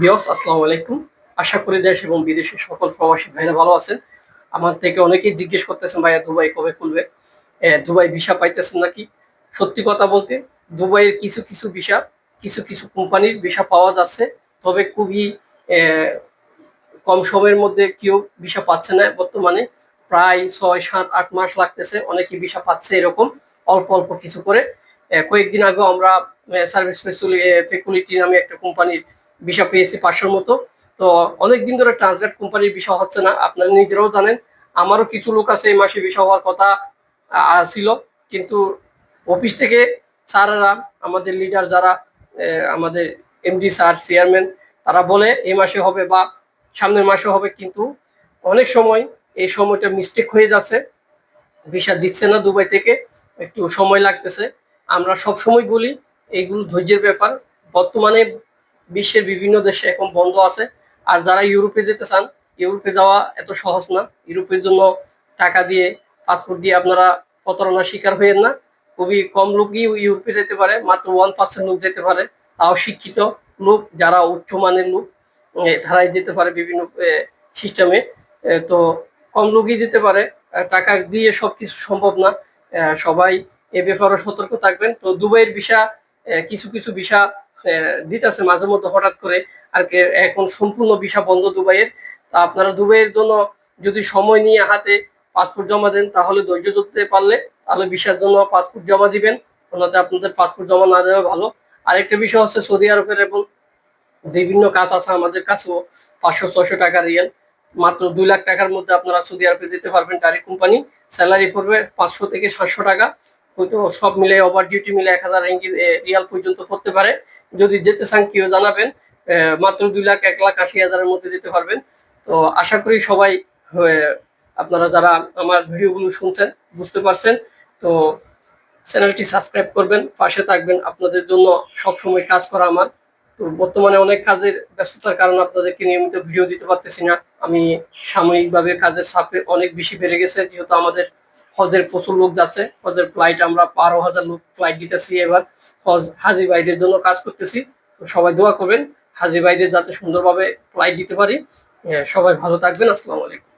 বিয়স আসসালামু আলাইকুম। আশা করি দেশ এবং বিদেশের সকল প্রবাসী ভাইরা ভালো আছেন। আমার থেকে অনেকেই জিজ্ঞেস করতেছেন, ভাইয়া, দুবাই কবে খুলবে? দুবাই ভিসা পাইতেছেন নাকি? সত্যি কথা বলতে, দুবাইয়ের কিছু কিছু ভিসা, কিছু কিছু কোম্পানির ভিসা পাওয়া যাচ্ছে। তবে খুবই কম সময়ের মধ্যে কেউ ভিসা পাচ্ছে না। বর্তমানে প্রায় ছয়, সাত, আট মাস লাগতেছে, অনেকে ভিসা পাচ্ছে এরকম, অল্প অল্প কিছু করে। কয়েকদিন আগে আমরা সার্ভিস ফেকুলিটি নামে একটা কোম্পানির ভিসা পেয়েছি পাঁচশোর মতো। তো অনেক দিন ধরে ট্রান্সলেট কোম্পানির ভিসা হচ্ছে না, আপনারা নিজেরাও জানেন। আমারও কিছু লোক আছে এই মাসে ভিসা হওয়ার কথা ছিল। কিন্তু অফিস থেকে স্যারেরা, আমাদের লিডার যারা আমাদের এমডি স্যার, চেয়ারম্যান, তারা বলে এই মাসে হবে বা সামনের মাসে হবে। কিন্তু অনেক সময় এই সময়টা মিস্টেক হয়ে যাচ্ছে। ভিসা দিচ্ছে না দুবাই থেকে, একটু সময় লাগতেছে। আমরা সব সময় বলি, এইগুলো ধৈর্যের ব্যাপার। বর্তমানে বিশ্বের বিভিন্ন দেশে এখন বন্ধ আছে। আর যারা ইউরোপে যেতে চান ইউরোপে যাওয়া এত সহজ না। ইউরোপের জন্য টাকা দিয়ে পাসপোর্ট দিয়ে আপনারা প্রতারণার শিকার হইয়েন না। খুবই কম লোকই ইউরোপে যেতে পারে মাত্র ওয়ান পার্সেন্ট লোক যেতে পারে। তাও শিক্ষিত লোক যারা উচ্চমানের লোক এ, তারাই যেতে পারে বিভিন্ন সিস্টেমে তো কম লোকই যেতে পারে। টাকা দিয়ে সবকিছু সম্ভব না। সবাই এ ব্যাপারে সতর্ক থাকবেন। তো দুবাইয়ের ভিসা কিছু কিছু ভিসা দিতেছে মাঝে মধ্যে হঠাৎ করে আর কি এখন সম্পূর্ণ ভিসা বন্ধ দুবাইয়ের। তা আপনারা দুবাইয়ের জন্য যদি সময় নিয়ে হাতে পাসপোর্ট জমা দেন, তাহলে ধৈর্য ধরতে পারলে তাহলে ভিসার জন্য পাসপোর্ট জমা দিবেন। ওনাতে আপনাদের পাসপোর্ট জমা না দেওয়া ভালো। আরেকটা বিষয় হচ্ছে সৌদি আরবের এবং বিভিন্ন কাজ আছে আমাদের কাছেও, পাঁচশো, ছয়শো টাকা রিয়েল। মাত্র দুই লাখ টাকার মধ্যে আপনারা সৌদি আরবে যেতে পারবেন ডাইরেক্ট কোম্পানি স্যালারি পড়বে পাঁচশো থেকে সাতশো টাকা। হয়তো সব মিলে ওভার ডিউটি মিলে এক হাজার রিয়াল পর্যন্ত করতে পারে। যদি যেতে চান কেউ জানাবেন মাত্র দুই লাখ, এক লাখ আশি হাজারের মধ্যে যেতে পারবেন। তো আশা করি সবাই আপনারা যারা আমার ভিডিওগুলো শুনছেন, বুঝতে পারছেন। তো চ্যানেলটি সাবস্ক্রাইব করবেন, পাশে থাকবেন। আপনাদের জন্য সবসময় কাজ করা আমার। তো বর্তমানে অনেক কাজের ব্যস্ততার কারণে আপনাদেরকে নিয়মিত ভিডিও দিতে পারতেছি না। আমি সাময়িকভাবে কাজের চাপে অনেক বেশি বেড়ে গেছে, যেহেতু আমাদের হজের প্রচুর লোক যাচ্ছে। হজের ফ্লাইট আমরা বারো হাজার লোক ফ্লাইট দিতেছি এবার। হজ হাজি ভাইদের জন্য কাজ করতেছি। তো সবাই দোয়া করবেন, হাজি ভাইদের যাতে সুন্দরভাবে ফ্লাইট দিতে পারি। সবাই ভালো থাকবেন। আসসালামু আলাইকুম।